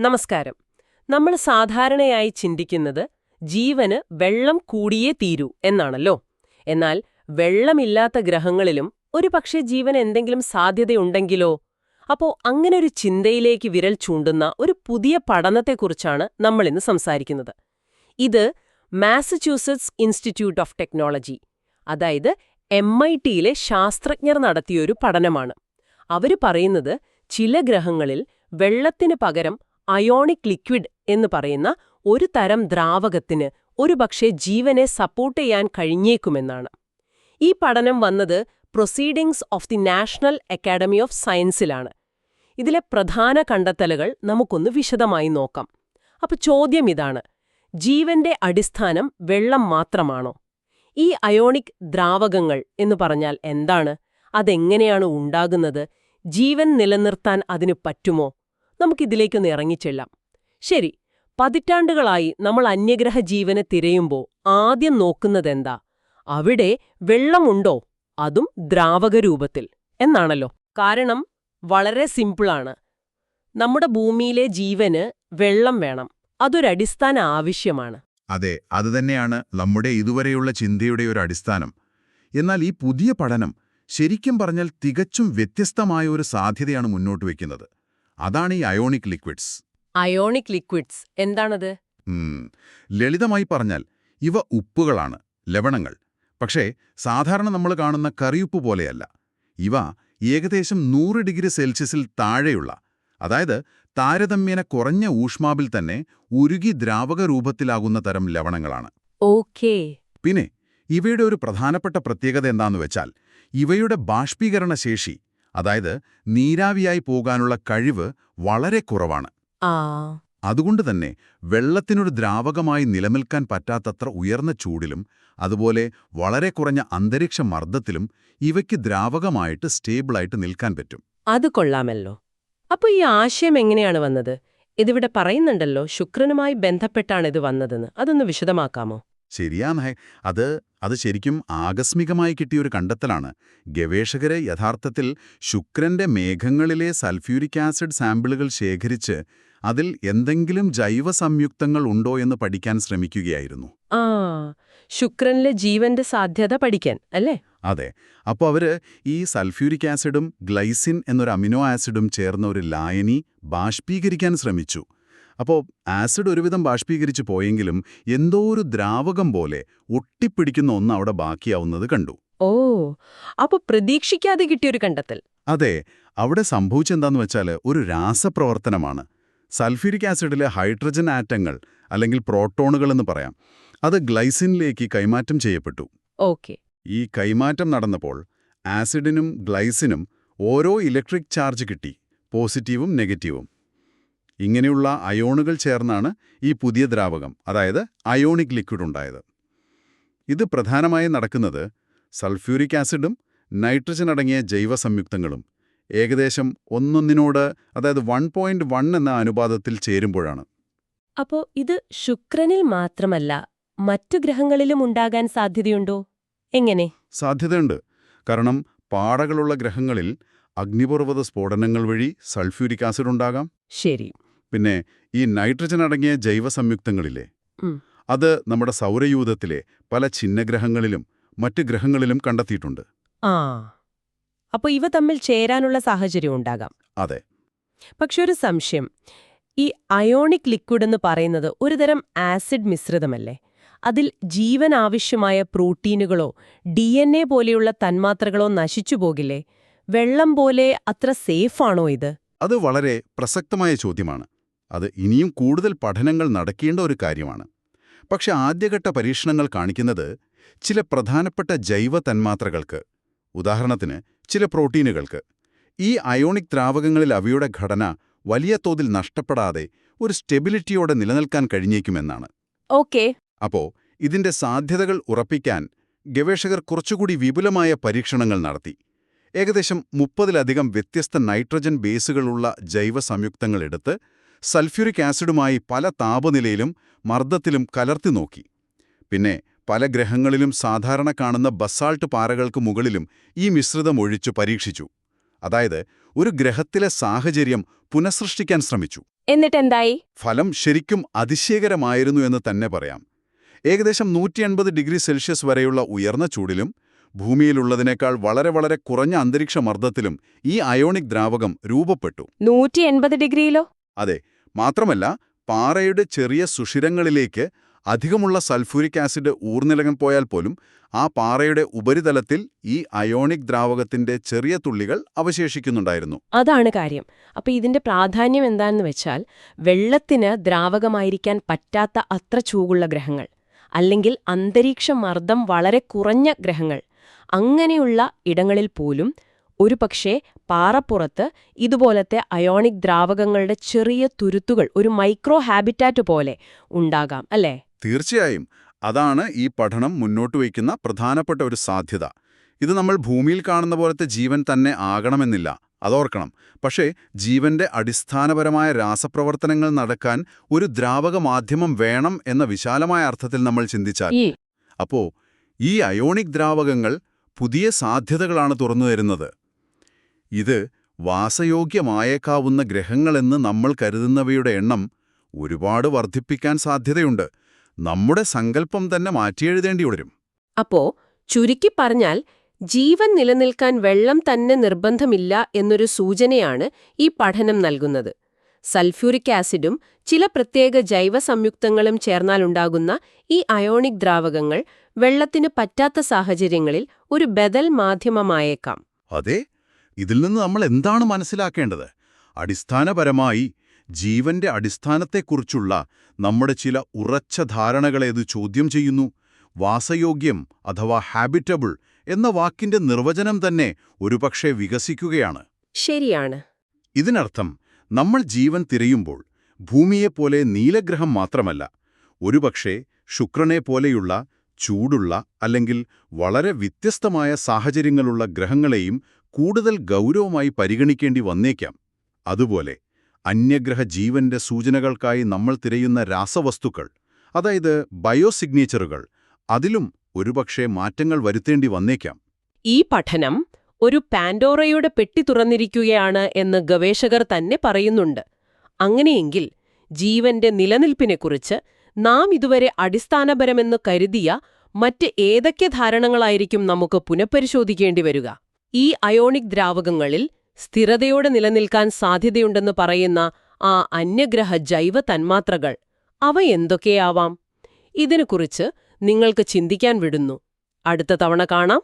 നമസ്കാരം. നമ്മൾ സാധാരണയായി ചിന്തിക്കുന്നത് ജീവന് വെള്ളം കൂടിയേ തീരൂ എന്നാണല്ലോ. എന്നാൽ വെള്ളമില്ലാത്ത ഗ്രഹങ്ങളിലും ഒരുപക്ഷെ ജീവൻ എന്തെങ്കിലും സാധ്യതയുണ്ടെങ്കിലോ? അപ്പോ അങ്ങനൊരു ചിന്തയിലേക്ക് വിരൽ ചൂണ്ടുന്ന ഒരു പുതിയ പഠനത്തെക്കുറിച്ചാണ് നമ്മളിന്ന് സംസാരിക്കുന്നത്. ഇത് മാസച്യൂസറ്റ്സ് ഇൻസ്റ്റിറ്റ്യൂട്ട് ഓഫ് ടെക്നോളജി അതായത് എം ഐ ടിയിലെ ശാസ്ത്രജ്ഞർ നടത്തിയൊരു പഠനമാണ്. അവർ പറയുന്നത് ചില ഗ്രഹങ്ങളിൽ വെള്ളത്തിന് പകരം അയോണിക് ലിക്വിഡ് എന്ന് പറയുന്ന ഒരു തരം ദ്രാവകത്തിന് ഒരുപക്ഷെ ജീവനെ സപ്പോർട്ട് ചെയ്യാൻ കഴിഞ്ഞേക്കുമെന്നാണ്. ഈ പഠനം വന്നത് proceedings of the national academy of സയൻസിലാണ് ഇതിലെ പ്രധാന കണ്ടെത്തലുകൾ നമുക്കൊന്ന് വിശദമായി നോക്കാം. അപ്പൊ ചോദ്യം ഇതാണ്. ജീവന്റെ അടിസ്ഥാനം വെള്ളം മാത്രമാണോ? ഈ അയോണിക് ദ്രാവകങ്ങൾ എന്ന് പറഞ്ഞാൽ എന്താണ്? അതെങ്ങനെയാണ് ഉണ്ടാകുന്നത്? ജീവൻ നിലനിർത്താൻ അതിനു പറ്റുമോ? നമുക്കിതിലേക്കൊന്ന് ഇറങ്ങിച്ചെല്ലാം. ശരി പതിറ്റാണ്ടുകളായി നമ്മൾ അന്യഗ്രഹ ജീവനെ തിരയുമ്പോൾ ആദ്യം നോക്കുന്നതെന്താ? അവിടെ വെള്ളമുണ്ടോ? അതും ദ്രാവകരൂപത്തിൽ എന്നാണല്ലോ. കാരണം വളരെ സിമ്പിളാണ്. നമ്മുടെ ഭൂമിയിലെ ജീവന് വെള്ളം വേണം. അതൊരടിസ്ഥാന ആവശ്യമാണ്. അതെ അതുതന്നെയാണ് നമ്മുടെ ഇതുവരെയുള്ള ചിന്തയുടെ ഒരു അടിസ്ഥാനം. എന്നാൽ ഈ പുതിയ പഠനം ശരിക്കും പറഞ്ഞാൽ തികച്ചും വ്യത്യസ്തമായ ഒരു സാധ്യതയാണ് മുന്നോട്ട് വയ്ക്കുന്നത് അതാണ് ഈ അയോണിക് ലിക്വിഡ്സ്. Ionic liquids. എന്താണത്? ലളിതമായി പറഞ്ഞാൽ ഇവ ഉപ്പുകളാണ് ലവണങ്ങൾ. പക്ഷേ സാധാരണ നമ്മൾ കാണുന്ന കറിയുപ്പ് പോലെയല്ല. ഇവ ഏകദേശം നൂറ് ഡിഗ്രി സെൽഷ്യസിൽ താഴെയുള്ള അതായത് താരതമ്യേന കുറഞ്ഞ ഊഷ്മാവിൽ തന്നെ ഉരുകി ദ്രാവക രൂപത്തിലാകുന്ന തരം ലവണങ്ങളാണ്. ഓക്കേ. പിന്നെ ഇവയുടെ ഒരു പ്രധാനപ്പെട്ട പ്രത്യേകത എന്താന്ന് വെച്ചാൽ ഇവയുടെ ബാഷ്പീകരണ ശേഷി അതായത് നീരാവിയായി പോകാനുള്ള കഴിവ് വളരെ കുറവാണ്. ആ. അതുകൊണ്ട് തന്നെ വെള്ളത്തിനൊരു ദ്രാവകമായി നിലനിൽക്കാൻ പറ്റാത്തത്ര ഉയർന്ന ചൂടിലും അതുപോലെ വളരെ കുറഞ്ഞ അന്തരീക്ഷ മർദ്ദത്തിലും ഇവയ്ക്ക് ദ്രാവകമായിട്ട് സ്റ്റേബിളായിട്ട് നിൽക്കാൻ പറ്റും. അത് കൊള്ളാമല്ലോ. അപ്പൊ ഈ ആശയം എങ്ങനെയാണ് വന്നത്? ഇതിവിടെ പറയുന്നുണ്ടല്ലോ ശുക്രനുമായി ബന്ധപ്പെട്ടാണ് ഇത് വന്നതെന്ന്. അതൊന്ന് വിശദമാക്കാമോ? ശരിയാന്നേ അത് അത് ശരിക്കും ആകസ്മികമായി കിട്ടിയൊരു കണ്ടെത്തലാണ്. ഗവേഷകരെ യഥാർത്ഥത്തിൽ ശുക്രന്റെ മേഘങ്ങളിലെ സൾഫ്യൂരിക് ആസിഡ് സാമ്പിളുകൾ ശേഖരിച്ച് അതിൽ എന്തെങ്കിലും ജൈവ സംയുക്തങ്ങൾ ഉണ്ടോ എന്ന് പഠിക്കാൻ ശ്രമിക്കുകയായിരുന്നു. ആ ശുക്രനിലെ ജീവന്റെ സാധ്യത പഠിക്കാൻ അല്ലേ? അതെ. അപ്പോൾ അവർ ഈ സൾഫ്യൂരിക് ആസിഡും ഗ്ലൈസിൻ എന്നൊരു അമിനോ ആസിഡും ചേർന്ന ഒരു ലായനി ബാഷ്പീകരിക്കാൻ ശ്രമിച്ചു. അപ്പോൾ ആസിഡ് ഒരുവിധം ബാഷ്പീകരിച്ചു പോയെങ്കിലും എന്തോ ഒരു ദ്രാവകം പോലെ ഒട്ടിപ്പിടിക്കുന്ന ഒന്ന് അവിടെ ബാക്കിയാവുന്നത് കണ്ടു. ഓ അപ്പൊ പ്രതീക്ഷിക്കാതെ കിട്ടിയൊരു കണ്ടെത്തൽ. അതെ അവിടെ സംഭവിച്ചെന്താന്ന് വെച്ചാൽ ഒരു രാസപ്രവർത്തനമാണ്. സൾഫ്യൂരിക് ആസിഡിലെ ഹൈഡ്രജൻ ആറ്റങ്ങൾ അല്ലെങ്കിൽ പ്രോട്ടോണുകൾ എന്ന് പറയാം അത് ഗ്ലൈസിനിലേക്ക് കൈമാറ്റം ചെയ്യപ്പെട്ടു. ഓക്കെ. ഈ കൈമാറ്റം നടന്നപ്പോൾ ആസിഡിനും ഗ്ലൈസിനും ഓരോ ഇലക്ട്രിക് ചാർജ് കിട്ടി പോസിറ്റീവും നെഗറ്റീവും. ഇങ്ങനെയുള്ള അയോണുകൾ ചേർന്നാണ് ഈ പുതിയ ദ്രാവകം അതായത് അയോണിക് ലിക്വിഡ് ഉണ്ടായത്. ഇത് പ്രധാനമായും നടക്കുന്നത് സൾഫ്യൂരിക് ആസിഡും നൈട്രജൻ അടങ്ങിയ ജൈവ സംയുക്തങ്ങളും ഏകദേശം ഒന്നൊന്നിനോട് അതായത് വൺ പോയിന്റ് വൺ എന്ന അനുപാതത്തിൽ ചേരുമ്പോഴാണ്. അപ്പോ ഇത് ശുക്രനിൽ മാത്രമല്ല മറ്റു ഗ്രഹങ്ങളിലും ഉണ്ടാകാൻ സാധ്യതയുണ്ടോ? എങ്ങനെ? സാധ്യതയുണ്ട്. കാരണം പാടകളുള്ള ഗ്രഹങ്ങളിൽ അഗ്നിപർവത സ്ഫോടനങ്ങൾ വഴി സൾഫ്യൂരിക് ആസിഡ് ഉണ്ടാകാം. ശരി. പിന്നെ ഈ നൈട്രജൻ അടങ്ങിയ ജൈവ സംയുക്തങ്ങളില്ലേ അത് നമ്മുടെ സൗരയൂഥത്തിലെ പല ചിഹ്നഗ്രഹങ്ങളിലും മറ്റ് ഗ്രഹങ്ങളിലും കണ്ടെത്തിയിട്ടുണ്ട്. ആ. അപ്പൊ ഇവ തമ്മിൽ ചേരാനുള്ള സാഹചര്യം ഉണ്ടാകാം. അതെ. പക്ഷെ ഒരു സംശയം. ഈ അയോണിക് ലിക്വിഡ് എന്ന് പറയുന്നത് ഒരുതരം ആസിഡ് മിശ്രിതമല്ലേ? അതിൽ ജീവൻ ആവശ്യമായ പ്രോട്ടീനുകളോ ഡി എൻ എ പോലെയുള്ള തന്മാത്രകളോ നശിച്ചു പോകില്ലേ? വെള്ളം പോലെ അത്ര സേഫാണോ ഇത്? അത് വളരെ പ്രസക്തമായ ചോദ്യമാണ്. അത് ഇനിയും കൂടുതൽ പഠനങ്ങൾ നടക്കേണ്ട ഒരു കാര്യമാണ്. പക്ഷെ ആദ്യഘട്ട പരീക്ഷണങ്ങൾ കാണിക്കുന്നത് ചില പ്രധാനപ്പെട്ട ജൈവ തന്മാത്രകൾക്ക് ഉദാഹരണത്തിന് ചില പ്രോട്ടീനുകൾക്ക്. ഈ അയോണിക് ദ്രാവകങ്ങളിൽ അവയുടെ ഘടന വലിയ തോതിൽ നഷ്ടപ്പെടാതെ ഒരു സ്റ്റെബിലിറ്റിയോടെ നിലനിൽക്കാൻ കഴിഞ്ഞേക്കുമെന്നാണ്. ഓക്കെ. അപ്പോ ഇതിന്റെ സാധ്യതകൾ ഉറപ്പിക്കാൻ ഗവേഷകർ കുറച്ചുകൂടി വിപുലമായ പരീക്ഷണങ്ങൾ നടത്തി. ഏകദേശം മുപ്പതിലധികം വ്യത്യസ്ത നൈട്രജൻ ബേസുകളുള്ള ജൈവ സംയുക്തങ്ങൾ എടുത്ത് സൾഫ്യൂരിക് ആസിഡുമായി പല താപനിലയിലും മർദ്ദത്തിലും കലർത്തി നോക്കി. പിന്നെ പല ഗ്രഹങ്ങളിലും സാധാരണ കാണുന്ന ബസാൾട്ട് പാറകൾക്ക് മുകളിലും ഈ മിശ്രിതം ഒഴിച്ചു പരീക്ഷിച്ചു. അതായത് ഒരു ഗ്രഹത്തിലെ സാഹചര്യം പുനഃസൃഷ്ടിക്കാൻ ശ്രമിച്ചു. എന്നിട്ടെന്തായി? ഫലം ശരിക്കും അതിശയകരമായിരുന്നു എന്ന് തന്നെ പറയാം. ഏകദേശം നൂറ്റി എൺപത് ഡിഗ്രി സെൽഷ്യസ് വരെയുള്ള ഉയർന്ന ചൂടിലും ഭൂമിയിലുള്ളതിനേക്കാൾ വളരെ വളരെ കുറഞ്ഞ അന്തരീക്ഷ മർദ്ദത്തിലും ഈ അയോണിക് ദ്രാവകം രൂപപ്പെട്ടു. നൂറ്റി എൺപത് ഡിഗ്രിയിലോ? അതെ മാത്രമല്ല പാറയുടെ ചെറിയ സുഷിരങ്ങളിലേക്ക് അധികമുള്ള സൾഫൂരിക് ആസിഡ് ഊർന്നിലകം പോയാൽ പോലും ആ പാറയുടെ ഉപരിതലത്തിൽ ഈ അയോണിക് ദ്രാവകത്തിന്റെ ചെറിയ തുള്ളികൾ അവശേഷിക്കുന്നുണ്ടായിരുന്നു. അതാണ് കാര്യം. അപ്പൊ ഇതിന്റെ പ്രാധാന്യം എന്താണെന്ന് വെച്ചാൽ വെള്ളത്തിന് ദ്രാവകമായിരിക്കാൻ പറ്റാത്ത അത്ര ചൂടുള്ള ഗ്രഹങ്ങൾ അല്ലെങ്കിൽ അന്തരീക്ഷ മർദ്ദം വളരെ കുറഞ്ഞ ഗ്രഹങ്ങൾ അങ്ങനെയുള്ള ഇടങ്ങളിൽ പോലും ഒരുപക്ഷേ പാറപ്പുറത്ത് ഇതുപോലത്തെ അയോണിക് ദ്രാവകങ്ങളുടെ ചെറിയ തുരുത്തുകൾ ഒരു മൈക്രോ ഹാബിറ്റാറ്റ് പോലെ ഉണ്ടാകാം അല്ലേ? തീർച്ചയായും. അതാണ് ഈ പഠനം മുന്നോട്ട് വയ്ക്കുന്ന പ്രധാനപ്പെട്ട ഒരു സാധ്യത. ഇത് നമ്മൾ ഭൂമിയിൽ കാണുന്ന പോലത്തെ ജീവൻ തന്നെ ആകണമെന്നില്ല അതോർക്കണം. പക്ഷേ ജീവന്റെ അടിസ്ഥാനപരമായ രാസപ്രവർത്തനങ്ങൾ നടക്കാൻ ഒരു ദ്രാവക മാധ്യമം വേണം എന്ന വിശാലമായ അർത്ഥത്തിൽ നമ്മൾ ചിന്തിച്ചാൽ. അപ്പോ ഈ അയോണിക് ദ്രാവകങ്ങൾ പുതിയ സാധ്യതകളാണ് തുറന്നു തരുന്നത്. ഇത് വാസയോഗ്യമായേക്കാവുന്ന ഗ്രഹങ്ങളെന്ന് നമ്മൾ കരുതുന്നവയുടെ എണ്ണം ഒരുപാട് വർദ്ധിപ്പിക്കാൻ സാധ്യതയുണ്ട്. നമ്മുടെ സങ്കല്പം തന്നെ മാറ്റിയെഴുതേണ്ടി വരും. അപ്പോ ചുരുക്കി പറഞ്ഞാൽ ജീവൻ നിലനിൽക്കാൻ വെള്ളം തന്നെ നിർബന്ധമില്ല എന്നൊരു സൂചനയാണ് ഈ പഠനം നൽകുന്നത്. സൾഫ്യൂരിക് ആസിഡും ചില പ്രത്യേക ജൈവ സംയുക്തങ്ങളും ചേർന്നാലുണ്ടാകുന്ന ഈ അയോണിക് ദ്രാവകങ്ങൾ വെള്ളത്തിന് പറ്റാത്ത സാഹചര്യങ്ങളിൽ ഒരു ബദൽ മാധ്യമമായേക്കാം. അതെ ഇതിൽ നിന്ന് നമ്മൾ എന്താണ് മനസ്സിലാക്കേണ്ടത്? അടിസ്ഥാനപരമായി ജീവന്റെ അടിസ്ഥാനത്തെക്കുറിച്ചുള്ള നമ്മുടെ ചില ഉറച്ച ധാരണകളെ ഇത് ചോദ്യം ചെയ്യുന്നു. വാസയോഗ്യം അഥവാ ഹാബിറ്റബിൾ എന്ന വാക്കിന്റെ നിർവചനം തന്നെ ഒരുപക്ഷെ വികസിക്കുകയാണ്. ശരിയാണ്. ഇതിനർത്ഥം നമ്മൾ ജീവൻ തിരയുമ്പോൾ ഭൂമിയെപ്പോലെ നീലഗ്രഹം മാത്രമല്ല ഒരുപക്ഷെ ശുക്രനെ പോലെയുള്ള ചൂടുള്ള അല്ലെങ്കിൽ വളരെ വ്യത്യസ്തമായ സാഹചര്യങ്ങളുള്ള ഗ്രഹങ്ങളെയും കൂടുതൽ ഗൗരവമായി പരിഗണിക്കേണ്ടി വന്നേക്കാം. അതുപോലെ അന്യഗ്രഹ ജീവന്റെ സൂചനകൾക്കായി നമ്മൾ തിരയുന്ന രാസവസ്തുക്കൾ അതായത് ബയോസിഗ്നേച്ചറുകൾ അതിലും ഒരുപക്ഷെ മാറ്റങ്ങൾ വരുത്തേണ്ടി വന്നേക്കാം. ഈ പഠനം ഒരു പാൻഡോറയുടെ പെട്ടി തുറന്നിരിക്കുകയാണ് എന്ന് ഗവേഷകർ തന്നെ പറയുന്നുണ്ട്. അങ്ങനെയെങ്കിൽ ജീവന്റെ നിലനിൽപ്പിനെക്കുറിച്ച് നാം ഇതുവരെ അടിസ്ഥാനപരമെന്ന് കരുതിയ മറ്റ് ഏതൊക്കെ ധാരണകളായിരിക്കും നമുക്ക് പുനഃപരിശോധിക്കേണ്ടി വരിക? ഈ അയോണിക് ദ്രാവകങ്ങളിൽ സ്ഥിരതയോടെ നിലനിൽക്കാൻ സാധ്യതയുണ്ടെന്ന് പറയുന്ന ആ അന്യഗ്രഹ ജൈവ തന്മാത്രകൾ അവ എന്തൊക്കെയാവാം? ഇതിനെക്കുറിച്ച് നിങ്ങൾക്ക് ചിന്തിക്കാൻ വിടുന്നു. അടുത്ത തവണ കാണാം.